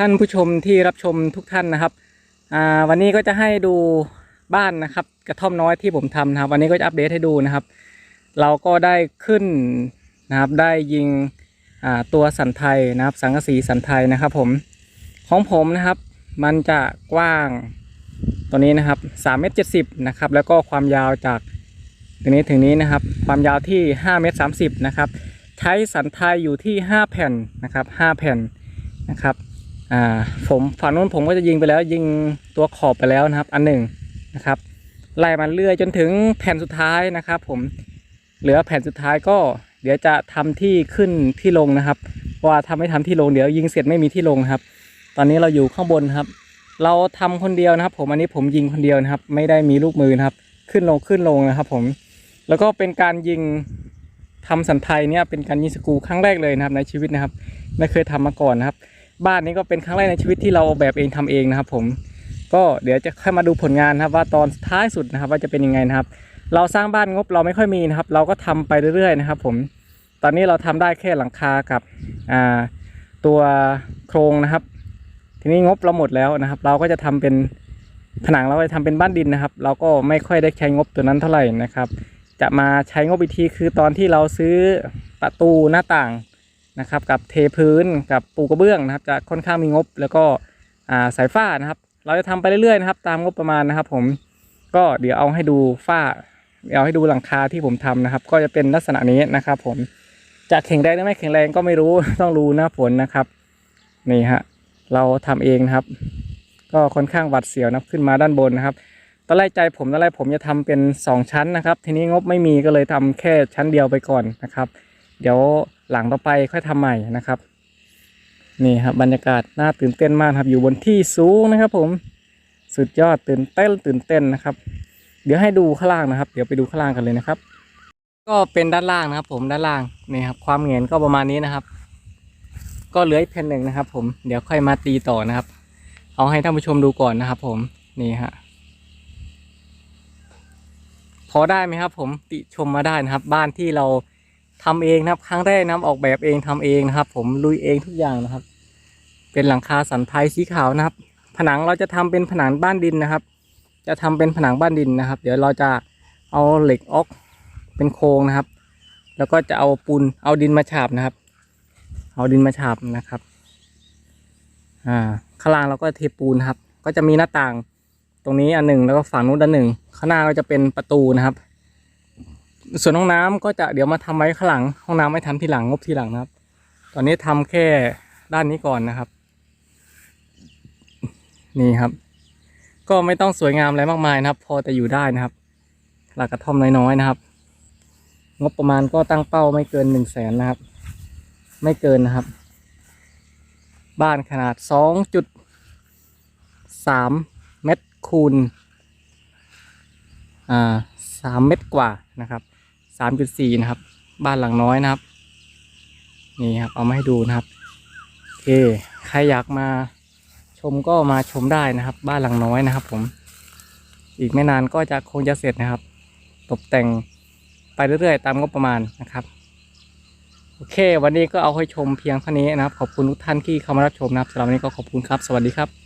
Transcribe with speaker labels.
Speaker 1: ท่านผู้ชมที่รับชมทุกท่านนะครับวันนี้ก็จะให้ดูบ้านนะครับ กระท่อมน้อยที่ผมทำนะครับ วันนี้ก็จะอัปเดตให้ดูนะครับ เราก็ได้ขึ้นนะครับได้ยิงตัวสันไทยนะครับ สังกะสีสันไทยนะครับ ผมของผมนะครับ มันจะกว้างตัวนี้นะครับ3เมตร70นะครับแล้วก็ความยาวจากตรงนี้ถึงนี้นะครับ ความยาวที่5เมตร30นะครับ ใช้สันไทยอยู่ที่ 5 แผ่นนะครับ5แผ่นนะครับ อ่าผมฝั่งนู้นผมก็จะยิงไปแล้ว ยิงตัวขอบไปแล้วนะครับ อันหนึ่งนะครับไล่มาเรื่อยจนถึงแผ่นสุดท้ายนะครับ ผมเหลือแผ่นสุดท้ายก็เดี๋ยวจะทำที่ขึ้นที่ลงนะครับว่าถ้าไม่ทำที่ลงเดี๋ยวยิงเสร็จไม่มีที่ลงครับ ตอนนี้เราอยู่ข้างบนครับ เราทำคนเดียวนะครับ ผมอันนี้ผมยิงคนเดียวนะครับ ไม่ได้มีลูกมือนะครับ ขึ้นลงขึ้นลงนะครับ ผมแล้วก็เป็นการยิงทำสันไทยเนี่ยเป็นการยิงสกูครั้งแรกเลยนะครับในชีวิตนะครับ ไม่เคยทำมาก่อนนะครับ บ้านนี้ก็เป็นครั้งแรกในชีวิตที่เราออกแบบเองทำเองนะครับ ผมก็เดี๋ยวจะค่อยมาดูผลงานนะครับ ว่าตอนท้ายสุดนะครับ ว่าจะเป็นยังไงนะครับ เราสร้างบ้านงบเราไม่ค่อยมีนะครับ เราก็ทำไปเรื่อยๆนะครับ ผมตอนนี้เราทำได้แค่หลังคากับอ่าตัวโครงนะครับ ทีนี้งบเราหมดแล้วนะครับ เราก็จะทำเป็นผนังเราจะทำเป็นบ้านดินนะครับ เราก็ไม่ค่อยได้ใช้งบตัวนั้นเท่าไหร่นะครับ จะมาใช้งบอีกทีคือตอนที่เราซื้อประตูหน้าต่าง นะครับ กับเทพื้นกับปูกระเบื้องนะครับ จะค่อนข้างมีงบ แล้วก็สายฝ้านะครับ เราจะทำไปเรื่อยๆนะครับ ตามงบประมาณนะครับ ผมก็เดี๋ยวเอาให้ดูฝ้า เดี๋ยวเอาให้ดูหลังคาที่ผมทำนะครับ ก็จะเป็นลักษณะนี้นะครับ ผมจะแข็งแรงหรือไม่แข็งแรงก็ไม่รู้ต้องรู้หน้าฝนนะครับนี่ฮะเราทำเองนะครับ ก็ค่อนข้างหวัดเสียวนะขึ้นมาด้านบนนะครับตอนแรกใจผมตอนแรกผมจะทำเป็น 2 ชั้นนะครับ ทีนี้งบไม่มีก็เลยทำแค่ชั้นเดียวไปก่อนนะครับ เดี๋ยว หลังต่อไปค่อยทำใหม่นะครับนี่ครับบรรยากาศน่าตื่นเต้นมากครับ อยู่บนที่สูงนะครับ ผมสุดยอดตื่นเต้นตื่นเต้นนะครับ เดี๋ยวให้ดูข้างล่างนะครับ เดี๋ยวไปดูข้างล่างกันเลยนะครับ ก็เป็นด้านล่างนะครับ ผมด้านล่างนี่ครับ ความเงียนก็ประมาณนี้นะครับ ก็เหลืออีกแผ่นหนึ่งนะครับ ผมเดี๋ยวค่อยมาตีต่อนะครับ เอาให้ท่านผู้ชมดูก่อนนะครับ ผมนี่ฮะพอได้ไหมครับ ผมติชมมาได้นะครับ บ้านที่เรา ทำเองนะครับ ครั้งแรกนะครับออกแบบเองทำเองนะครับ ผมลุยเองทุกอย่างนะครับ เป็นหลังคาสันไทยสีขาวนะครับ ผนังเราจะทำเป็นผนังบ้านดินนะครับ จะทำเป็นผนังบ้านดินนะครับ เดี๋ยวเราจะเอาเหล็กออกเป็นโครงนะครับ แล้วก็จะเอาปูนเอาดินมาฉาบนะครับ เอาดินมาฉาบนะครับอ่าข้างล่างเราก็เทปูนครับ ก็จะมีหน้าต่างตรงนี้อันหนึ่งแล้วก็ฝั่งนู้นอันหนึ่งข้างหน้าก็จะเป็นประตูนะครับ ส่วนห้องน้ำก็จะเดี๋ยวมาทำไว้ข้างหลัง ห้องน้ำไม่ทำทีหลังงบทีหลังนะครับ ตอนนี้ทำแค่ด้านนี้ก่อนนะครับ นี่ครับ ก็ไม่ต้องสวยงามอะไรมากมายนะครับ พอจะอยู่ได้นะครับ หลักกระท่อมน้อยๆนะครับ งบประมาณก็ตั้งเป้าไม่เกินหนึ่งแสนนะครับ ไม่เกินนะครับ บ้านขนาดสองจุดสามเม็ดคูณอ่าสามเม็ดกว่านะครับ สามจุดสี่นะครับ บ้านหลังน้อยนะครับ นี่ครับเอามาให้ดูนะครับโอเคใครอยากมาชมก็มาชมได้นะครับ บ้านหลังน้อยนะครับ ผม อีกไม่นานก็จะคงจะเสร็จนะครับ ตกแต่งไปเรื่อยๆ ตามงบประมาณนะครับโอเค วันนี้ก็เอาให้ชมเพียงเท่านี้นะครับ ขอบคุณทุกท่านที่เข้ามารับชมนะครับสำหรับวันนี้ก็ขอบคุณครับ สวัสดีครับ